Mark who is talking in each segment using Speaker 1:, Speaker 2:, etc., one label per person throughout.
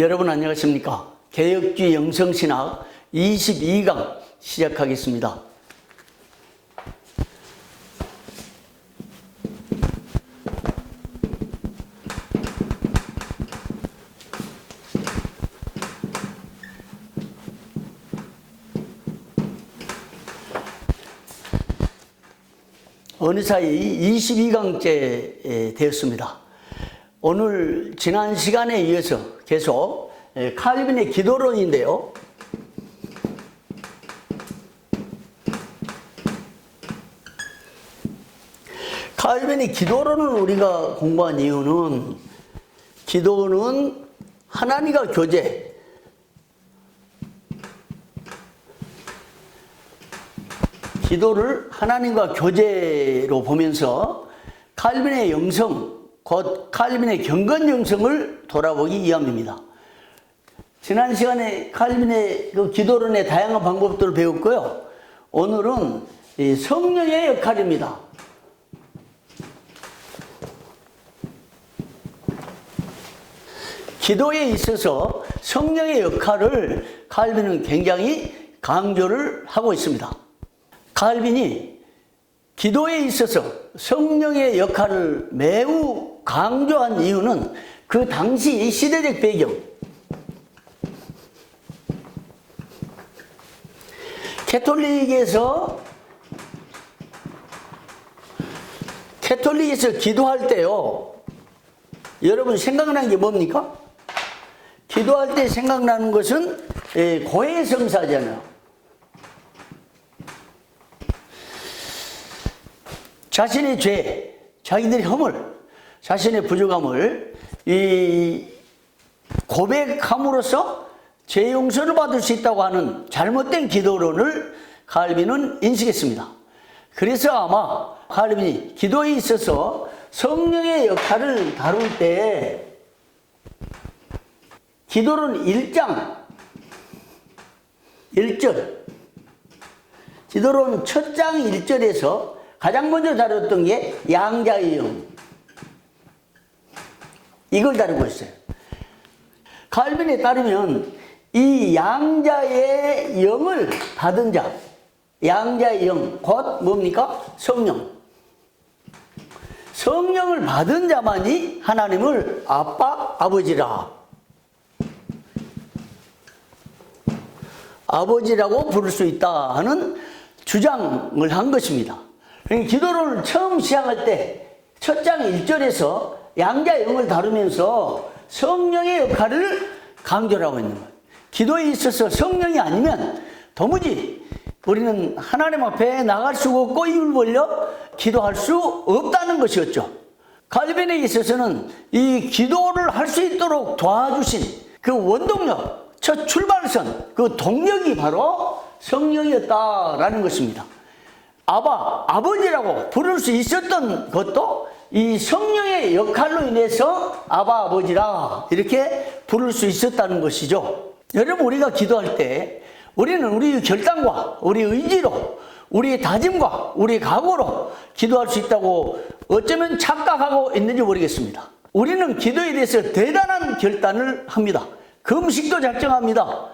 Speaker 1: 여러분 안녕하십니까? 개혁주의 영성신학 22강 시작하겠습니다. 어느 사이 22강째 되었습니다. 오늘 지난 시간에 이어서 계속 에, 칼빈의 기도론인데요. 칼빈의 기도론을 우리가 공부한 이유는 기도는 하나님과 교제, 기도를 하나님과 교제로 보면서 칼빈의 영성, 곧 칼빈의 경건 영성을 돌아보기 위함입니다. 지난 시간에 칼빈의 그 기도론의 다양한 방법들을 배웠고요. 오늘은 이 성령의 역할입니다. 기도에 있어서 성령의 역할을 칼빈은 굉장히 강조를 하고 있습니다. 칼빈이 기도에 있어서 성령의 역할을 매우 강조한 이유는 그 당시 시대적 배경, 캐톨릭에서 캐톨릭에서 기도할 때요. 여러분 생각나는 게 뭡니까? 기도할 때 생각나는 것은 예, 고해 성사잖아요. 자신의 죄, 자기들의 허물, 자신의 부족함을 이 고백함으로써 죄 용서를 받을 수 있다고 하는 잘못된 기도론을 칼빈은 인식했습니다. 그래서 아마 칼빈이 기도에 있어서 성령의 역할을 다룰 때 기도론 1장 1절 기도론 첫 장 1절에서 가장 먼저 다뤘던 게 양자의 영 이걸 다루고 있어요. 칼빈에 따르면 이 양자의 영을 받은 자, 양자의 영, 곧 뭡니까? 성령. 성령을 받은 자만이 하나님을 아빠, 아버지라. 아버지라고 부를 수 있다 하는 주장을 한 것입니다. 그러니까 기도를 처음 시작할 때 첫 장 1절에서 양자 영을 다루면서 성령의 역할을 강조를 하고 있는 거예요. 기도에 있어서 성령이 아니면 도무지 우리는 하나님 앞에 나갈 수 없고 입을 벌려 기도할 수 없다는 것이었죠. 갈빈에 있어서는 이 기도를 할 수 있도록 도와주신 그 원동력, 첫 출발선, 그 동력이 바로 성령이었다라는 것입니다. 아바, 아버지라고 부를 수 있었던 것도 이 성령의 역할로 인해서 아바, 아버지라 이렇게 부를 수 있었다는 것이죠. 여러분, 우리가 기도할 때 우리는 우리 결단과 우리 의지로 우리의 다짐과 우리의 각오로 기도할 수 있다고 어쩌면 착각하고 있는지 모르겠습니다. 우리는 기도에 대해서 대단한 결단을 합니다. 금식도 작정합니다.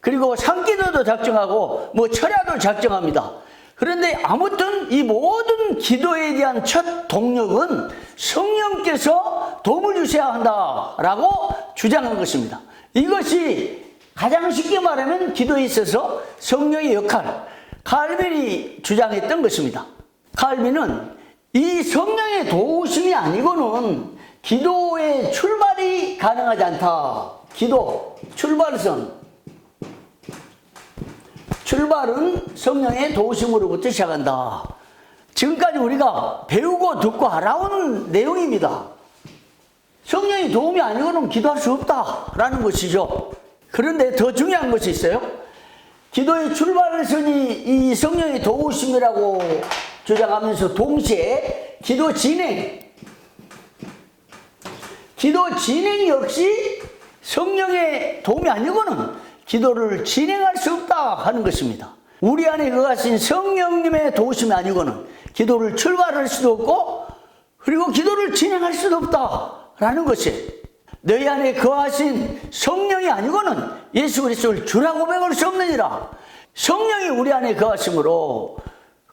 Speaker 1: 그리고 산기도도 작정하고 뭐 철야도 작정합니다. 그런데 아무튼 이 모든 기도에 대한 첫 동력은 성령께서 도움을 주셔야 한다라고 주장한 것입니다. 이것이 가장 쉽게 말하면 기도에 있어서 성령의 역할, 칼빈이 주장했던 것입니다. 칼빈은 이 성령의 도우심이 아니고는 기도의 출발이 가능하지 않다. 기도, 출발선. 출발은 성령의 도우심으로부터 시작한다. 지금까지 우리가 배우고 듣고 알아온 내용입니다. 성령의 도움이 아니고는 기도할 수 없다라는 것이죠. 그런데 더 중요한 것이 있어요. 기도의 출발선이 이 성령의 도우심이라고 주장하면서 동시에 기도 진행, 기도 진행 역시 성령의 도움이 아니고는 기도를 진행할 수 없다 하는 것입니다. 우리 안에 거하신 성령님의 도우심이 아니고는 기도를 출발할 수도 없고 그리고 기도를 진행할 수도 없다라는 것이 너희 안에 거하신 성령이 아니고는 예수 그리스도를 주라 고백할 수 없느니라. 성령이 우리 안에 거하심으로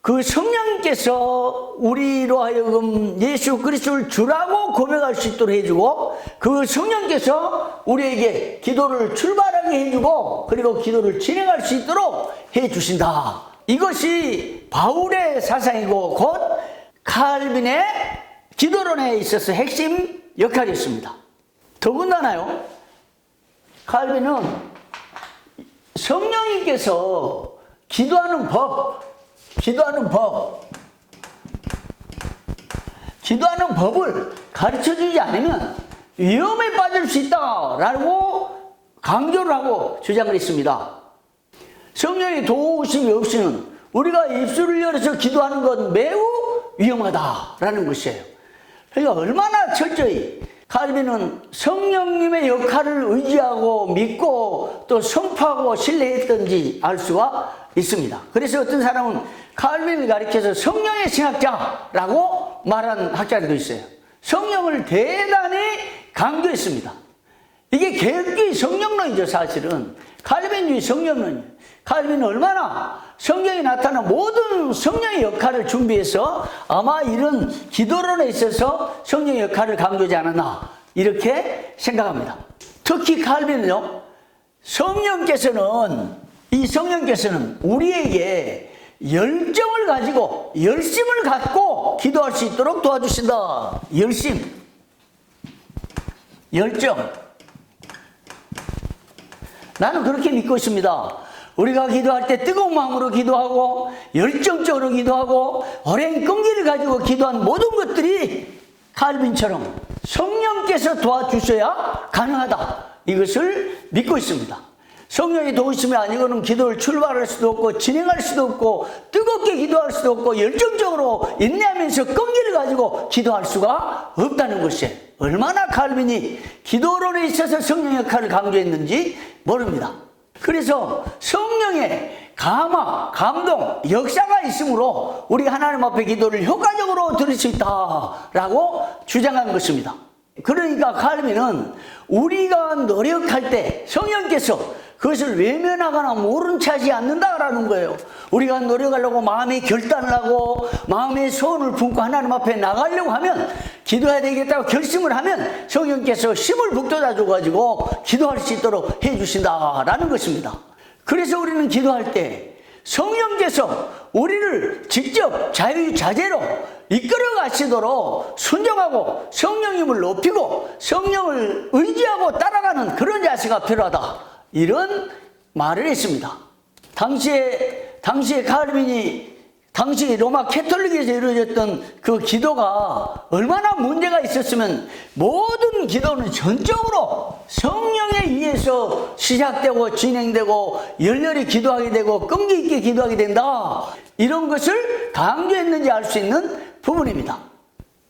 Speaker 1: 그 성령께서 우리로 하여금 예수 그리스도를 주라고 고백할 수 있도록 해주고 그 성령께서 우리에게 기도를 출발하게 해주고 그리고 기도를 진행할 수 있도록 해주신다. 이것이 바울의 사상이고 곧 칼빈의 기도론에 있어서 핵심 역할이었습니다. 더군다나요, 칼빈은 성령님께서 기도하는 법, 기도하는 법, 기도하는 법을 가르쳐 주지 않으면 위험에 빠질 수 있다라고 강조를 하고 주장을 했습니다. 성령의 도우심이 없이는 우리가 입술을 열어서 기도하는 건 매우 위험하다라는 것이에요. 그러니까 얼마나 철저히 칼빈은 성령님의 역할을 의지하고 믿고 또 선포하고 신뢰했던지 알 수가 있습니다. 그래서 어떤 사람은 칼빈을 가리켜서 성령의 신학자라고 말한 학자들도 있어요. 성령을 대단히 강조했습니다. 이게 개혁주의 성령론이죠, 사실은. 칼빈주의 성령론이에요. 칼빈은 얼마나 성경에 나타난 모든 성령의 역할을 준비해서 아마 이런 기도론에 있어서 성령의 역할을 강조하지 않았나 이렇게 생각합니다. 특히 칼빈은요, 성령께서는 이 성령께서는 우리에게 열정을 가지고 열심을 갖고 기도할 수 있도록 도와주신다. 열심, 열정. 나는 그렇게 믿고 있습니다. 우리가 기도할 때 뜨거운 마음으로 기도하고 열정적으로 기도하고 오랜 끈기를 가지고 기도한 모든 것들이 칼빈처럼 성령께서 도와주셔야 가능하다. 이것을 믿고 있습니다. 성령의 도우심이 아니고는 기도를 출발할 수도 없고 진행할 수도 없고 뜨겁게 기도할 수도 없고 열정적으로 인내하면서 끈기를 가지고 기도할 수가 없다는 것이 얼마나 칼빈이 기도론에 있어서 성령 역할을 강조했는지 모릅니다. 그래서 성령의 감화, 감동, 역사가 있으므로 우리 하나님 앞에 기도를 효과적으로 드릴 수 있다라고 주장한 것입니다. 그러니까 칼빈은 우리가 노력할 때 성령께서 그것을 외면하거나 모른 채 하지 않는다라는 거예요. 우리가 노력하려고 마음의 결단을 하고 마음의 소원을 품고 하나님 앞에 나가려고 하면 기도해야 되겠다고 결심을 하면 성령께서 힘을 북돋아 줘가지고 기도할 수 있도록 해주신다라는 것입니다. 그래서 우리는 기도할 때 성령께서 우리를 직접 자유자재로 이끌어 가시도록 순종하고 성령님을 높이고 성령을 의지하고 따라가는 그런 자세가 필요하다. 이런 말을 했습니다. 당시에, 당시에 카르빈이 당시 로마 캐톨릭에서 이루어졌던 그 기도가 얼마나 문제가 있었으면 모든 기도는 전적으로 성령에 의해서 시작되고 진행되고 열렬히 기도하게 되고 끈기 있게 기도하게 된다. 이런 것을 강조했는지 알 수 있는 부분입니다.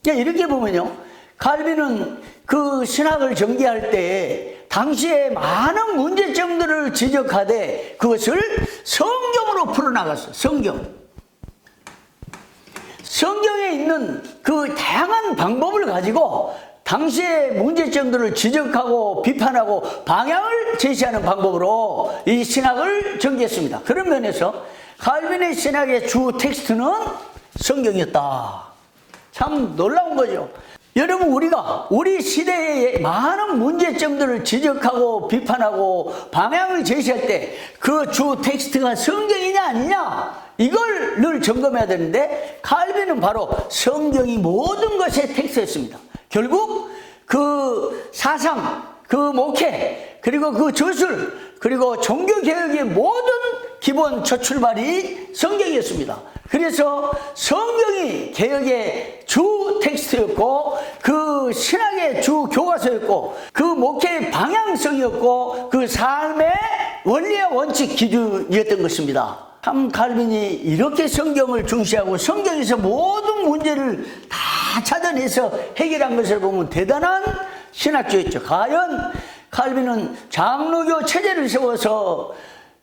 Speaker 1: 이렇게 보면요. 칼빈은 그 신학을 전개할 때 당시에 많은 문제점들을 지적하되 그것을 성경으로 풀어나갔어. 성경. 성경에 있는 그 다양한 방법을 가지고 당시의 문제점들을 지적하고 비판하고 방향을 제시하는 방법으로 이 신학을 전개했습니다. 그런 면에서 칼빈의 신학의 주 텍스트는 성경이었다. 참 놀라운 거죠. 여러분 우리가 우리 시대의 많은 문제점들을 지적하고 비판하고 방향을 제시할 때 그 주 텍스트가 성경이냐 아니냐 이걸 늘 점검해야 되는데 칼빈은 바로 성경이 모든 것의 텍스트였습니다. 결국 그 사상, 그 목회, 그리고 그 저술, 그리고 종교개혁의 모든 기본 첫 출발이 성경이었습니다. 그래서 성경이 개혁의 주 텍스트였고 그 신학의 주 교과서였고 그 목회의 방향성이었고 그 삶의 원리와 원칙 기준이었던 것입니다. 참 칼빈이 이렇게 성경을 중시하고 성경에서 모든 문제를 다 찾아내서 해결한 것을 보면 대단한 신학주였죠. 과연 칼빈은 장로교 체제를 세워서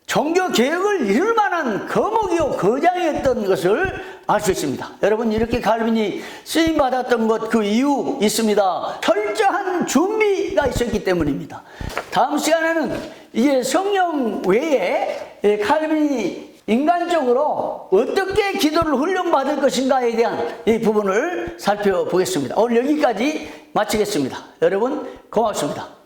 Speaker 1: 종교 개혁을 이룰 만한 거목이요 거장이었던 것을 알 수 있습니다. 여러분 이렇게 칼빈이 쓰임 받았던 것 그 이유 있습니다. 철저한 준비가 있었기 때문입니다. 다음 시간에는 이제 성령 외에 예, 칼빈이 인간적으로 어떻게 기도를 훈련받을 것인가에 대한 이 부분을 살펴보겠습니다. 오늘 여기까지 마치겠습니다. 여러분 고맙습니다.